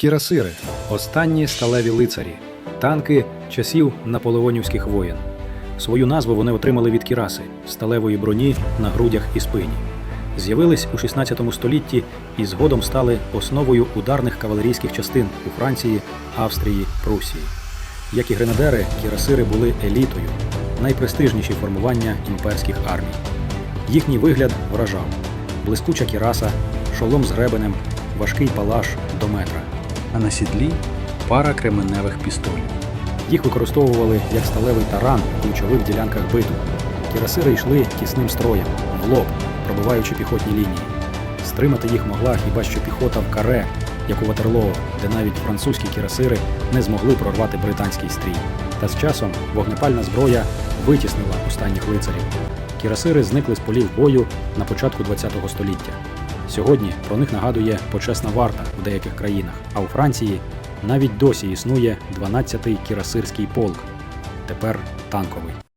Кірасири останні сталеві лицарі, танки часів наполеонівських воєн. Свою назву вони отримали від кіраси сталевої броні на грудях і спині. З'явились у 16 столітті і згодом стали основою ударних кавалерійських частин у Франції, Австрії, Прусії. Як і гренадери, кірасири були елітою, найпрестижніші формування імперських армій. Їхній вигляд вражав: блискуча кіраса, шолом з гребенем, важкий палаш до метра, а на сідлі пара кременевих пістолів. Їх використовували як сталевий таран у ключових ділянках биту. Кірасири йшли тісним строєм, в лоб, пробиваючи піхотні лінії. Стримати їх могла хіба що піхота в каре, як у Ватерлоо, де навіть французькі кірасири не змогли прорвати британський стрій. Та з часом вогнепальна зброя витіснила останніх лицарів. Кірасири зникли з полів бою на початку ХХ століття. Сьогодні про них нагадує почесна варта в деяких країнах, а у Франції навіть досі існує 12-й кірасирський полк, тепер танковий.